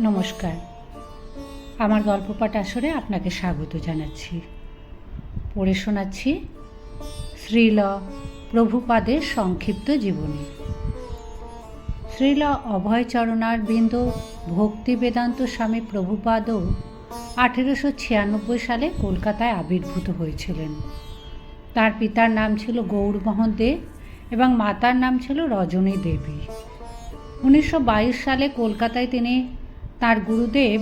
নমস্কার। আমার গল্প পাঠ আসরে আপনাকে স্বাগত জানাচ্ছি। পড়ে শোনাচ্ছি শ্রীল প্রভুপাদের সংক্ষিপ্ত জীবনী। শ্রীল অভয়চরণার বৃন্দ ভক্তি বেদান্ত স্বামী প্রভুপাদও আঠেরোশো ছিয়ানব্বই সালে কলকাতায় আবির্ভূত হয়েছিলেন। তার পিতার নাম ছিল গৌরমোহন দে এবং মাতার নাম ছিল রজনী দেবী। উনিশশো বাইশ সালে কলকাতায় তিনি তার গুরুদেব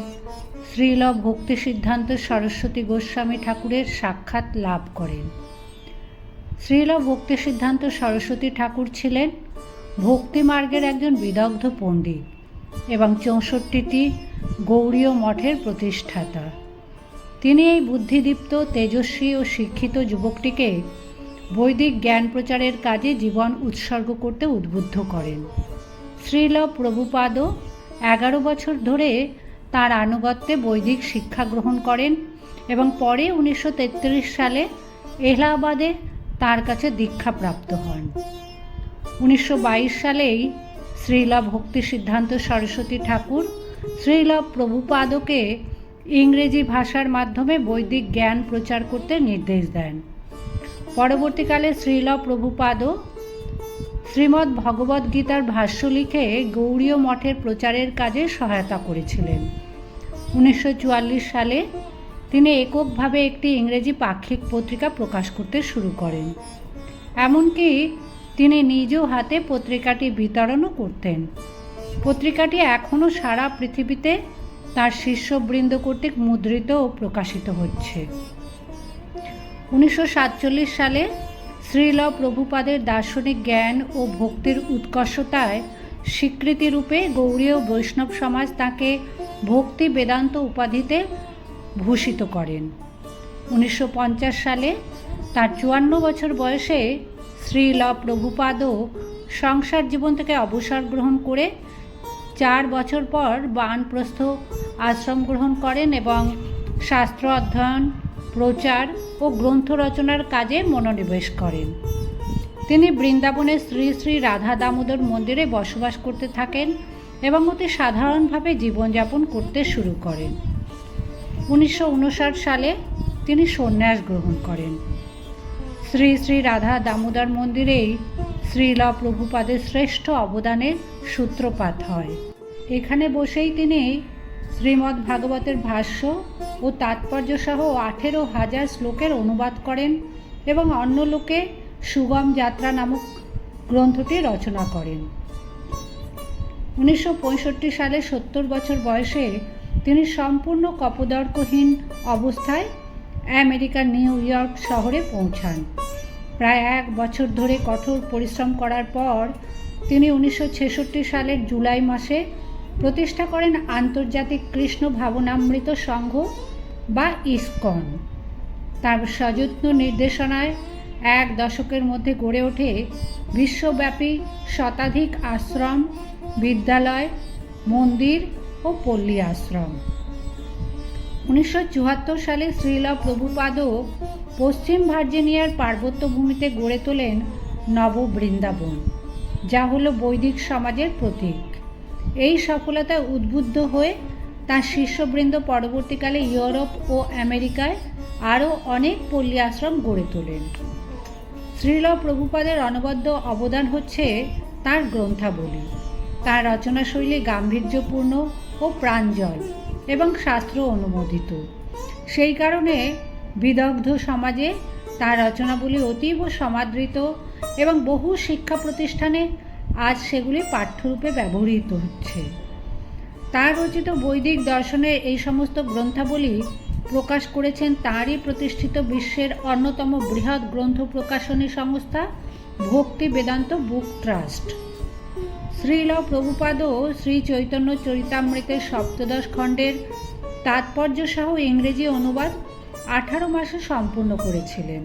শ্রীল ভক্তি সিদ্ধান্ত সরস্বতী গোস্বামী ঠাকুরের সাক্ষাৎ লাভ করেন। শ্রীল ভক্তি সিদ্ধান্ত সরস্বতী ঠাকুর ছিলেন ভক্তি মার্গের একজন বিদগ্ধ পণ্ডিত এবং চৌষট্টিটি গৌরীয় মঠের প্রতিষ্ঠাতা। তিনি এই বুদ্ধিদীপ্ত, তেজস্বী ও শিক্ষিত যুবকটিকে বৈদিক জ্ঞান প্রচারের কাজে জীবন উৎসর্গ করতে উদ্বুদ্ধ করেন। শ্রীল প্রভুপাদও এগারো বছর ধরে তার আনুগত্যে বৈদিক শিক্ষা গ্রহণ করেন এবং পরে উনিশশো তেত্রিশ সালে এলাহাবাদে তার কাছে দীক্ষাপ্রাপ্ত হন। উনিশশো বাইশ সালেই শ্রীল ভক্তি সিদ্ধান্ত সরস্বতী ঠাকুর শ্রীল প্রভুপাদকে ইংরেজি ভাষার মাধ্যমে বৈদিক জ্ঞান প্রচার করতে নির্দেশ দেন। পরবর্তীকালে শ্রীল প্রভুপাদও শ্রীমদ্ ভগবদ গীতার ভাষ্য লিখে গৌড়ীয় মঠের প্রচারের কাজে সহায়তা করেছিলেন। উনিশশো চুয়াল্লিশ সালে তিনি এককভাবে একটি ইংরেজি পাক্ষিক পত্রিকা প্রকাশ করতে শুরু করেন। এমনকি তিনি নিজ হাতে পত্রিকাটি বিতরণও করতেন। পত্রিকাটি এখনও সারা পৃথিবীতে তার শিষ্যবৃন্দ কর্তৃক মুদ্রিত ও প্রকাশিত হচ্ছে। উনিশশো সাতচল্লিশ সালে শ্রীল প্রভুপাদের দার্শনিক জ্ঞান ও ভক্তির উৎকর্ষতায় স্বীকৃতিরূপে গৌড়ীয় বৈষ্ণব সমাজ তাকে ভক্তি বেদান্ত উপাধিতে ভূষিত করেন। উনিশশো পঞ্চাশ সালে তার চুয়ান্ন বছর বয়সে শ্রীল প্রভুপাদও সংসার জীবন থেকে অবসর গ্রহণ করে চার বছর পর বানপ্রস্থ আশ্রম গ্রহণ করেন এবং শাস্ত্র অধ্যয়ন প্রচার ও গ্রন্থ রচনার কাজে মনোনিবেশ করেন। তিনি বৃন্দাবনের শ্রী শ্রী রাধা দামোদর মন্দিরে বসবাস করতে থাকেন এবং অতি সাধারণভাবে জীবনযাপন করতে শুরু করেন। উনিশশো উনষাট সালে তিনি সন্ন্যাস গ্রহণ করেন। শ্রী শ্রী রাধা দামোদর মন্দিরেই শ্রীল প্রভুপাদের শ্রেষ্ঠ অবদানের সূত্রপাত হয়। এখানে বসেই তিনি শ্রীমদ্ ভাগবতের ভাষ্য ও তাৎপর্য সহ আঠেরো হাজার শ্লোকের অনুবাদ করেন এবং অন্য লোকে সুগম যাত্রা নামক গ্রন্থটি রচনা করেন। উনিশশো সালে সত্তর বছর বয়সে তিনি সম্পূর্ণ কপদর্কহীন অবস্থায় আমেরিকার নিউ ইয়র্ক শহরে পৌঁছান। প্রায় এক বছর ধরে কঠোর পরিশ্রম করার পর তিনি উনিশশো ছেষট্টি সালের জুলাই মাসে প্রতিষ্ঠা করেন আন্তর্জাতিক কৃষ্ণ ভাবনামৃত সংঘ বা ইসকন। তার সযত্ন নির্দেশনায় এক দশকের মধ্যে গড়ে ওঠে বিশ্বব্যাপী শতাধিক আশ্রম, বিদ্যালয়, মন্দির ও পল্লী আশ্রম। উনিশশো চুয়াত্তর সালে শ্রীল প্রভুপাদও পশ্চিম ভার্জিনিয়ার পার্বত্য ভূমিতে গড়ে তোলেন নব বৃন্দাবন যা হলো বৈদিক সমাজের প্রতীক। এই সফলতায় উদ্বুদ্ধ হয়ে তার শিষ্যবৃন্দ পরবর্তীকালে ইউরোপ ও আমেরিকায় আরও অনেক পল্লী আশ্রম গড়ে তোলেন। শ্রীল প্রভুপাদের অনবদ্য অবদান হচ্ছে তার গ্রন্থাবলী, তার রচনাশৈলী গাম্ভীর্যপূর্ণ ও প্রাঞ্জল এবং শাস্ত্র অনুমোদিত। সেই কারণে বিদগ্ধ সমাজে তার রচনাবলী অতীব সমাদৃত এবং বহু শিক্ষা প্রতিষ্ঠানে আজ সেগুলি পাঠ্যরূপে ব্যবহৃত হচ্ছে। তার রচিত বৈদিক দর্শনের এই সমস্ত গ্রন্থাবলী প্রকাশ করেছেন তাঁরই প্রতিষ্ঠিত বিশ্বের অন্যতম বৃহৎ গ্রন্থ প্রকাশনী সংস্থা ভক্তি বেদান্ত বুক ট্রাস্ট। শ্রীল প্রভুপাদ শ্রী চৈতন্য চরিতামৃতের সপ্তদশ খণ্ডের তাৎপর্য সহ ইংরেজি অনুবাদ আঠারো মাসে সম্পূর্ণ করেছিলেন।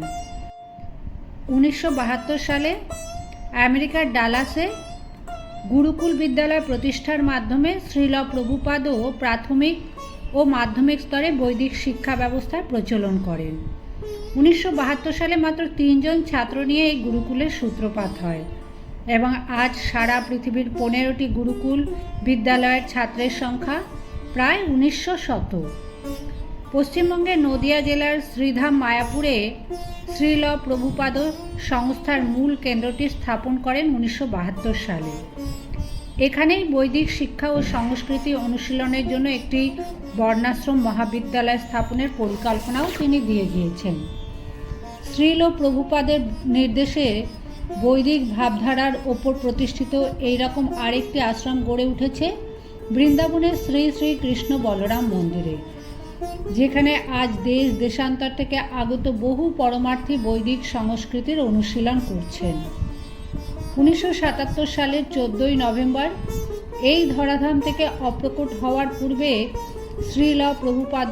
উনিশশো বাহাত্তর সালে আমেরিকার ডালাসে গুরুকুল বিদ্যালয় প্রতিষ্ঠার মাধ্যমে শ্রীল প্রভুপাদও প্রাথমিক ও মাধ্যমিক স্তরে বৈদিক শিক্ষা ব্যবস্থার প্রচলন করেন। উনিশশো বাহাত্তর সালে মাত্র তিনজন ছাত্র নিয়ে এই গুরুকুলের সূত্রপাত হয় এবং আজ সারা পৃথিবীর পনেরোটি গুরুকুল বিদ্যালয়ের ছাত্রের সংখ্যা প্রায় উনিশশো শতক পশ্চিমবঙ্গের নদিয়া জেলার শ্রীধাম মায়াপুরে শ্রীল প্রভুপাদ সংস্থার মূল কেন্দ্রটি স্থাপন করেন উনিশশো বাহাত্তর সালে। এখানেই বৈদিক শিক্ষা ও সংস্কৃতি অনুশীলনের জন্য একটি বর্ণাশ্রম মহাবিদ্যালয় স্থাপনের পরিকল্পনাও তিনি দিয়ে গিয়েছেন। শ্রীল প্রভুপাদের নির্দেশে বৈদিক ভাবধারার ওপর প্রতিষ্ঠিত এইরকম আরেকটি আশ্রম গড়ে উঠেছে বৃন্দাবনের শ্রী শ্রী কৃষ্ণ বলরাম মন্দিরে। যেখানে আজ দেশ দেশান্তর থেকে আগত বহু পরমার্থী বৈদিক সংস্কৃতির অনুশীলন করছেন। উনিশশো সাতাত্তর সালের চোদ্দোই নভেম্বর এই ধরাধাম থেকে অপ্রকট হওয়ার পূর্বে শ্রীল প্রভুপাদ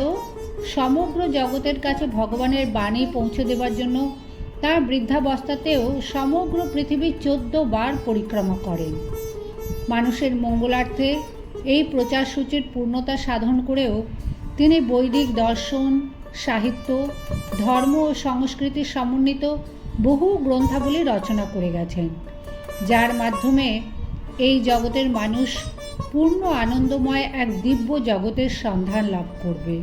সমগ্র জগতের কাছে ভগবানের বাণী পৌঁছে দেবার জন্য তার বৃদ্ধাবস্থাতেও সমগ্র পৃথিবী চোদ্দ বার পরিক্রমা করেন। মানুষের মঙ্গলার্থে এই প্রচার সূচির পূর্ণতা সাধন করেও তিনি বৈদিক দর্শন, সাহিত্য, ধর্ম ও সংস্কৃতির সমন্বিত বহু গ্রন্থাবলী রচনা করে গেছেন, যার মাধ্যমে এই জগতের মানুষ পূর্ণ আনন্দময় এক দিব্য জগতের সন্ধান লাভ করবে।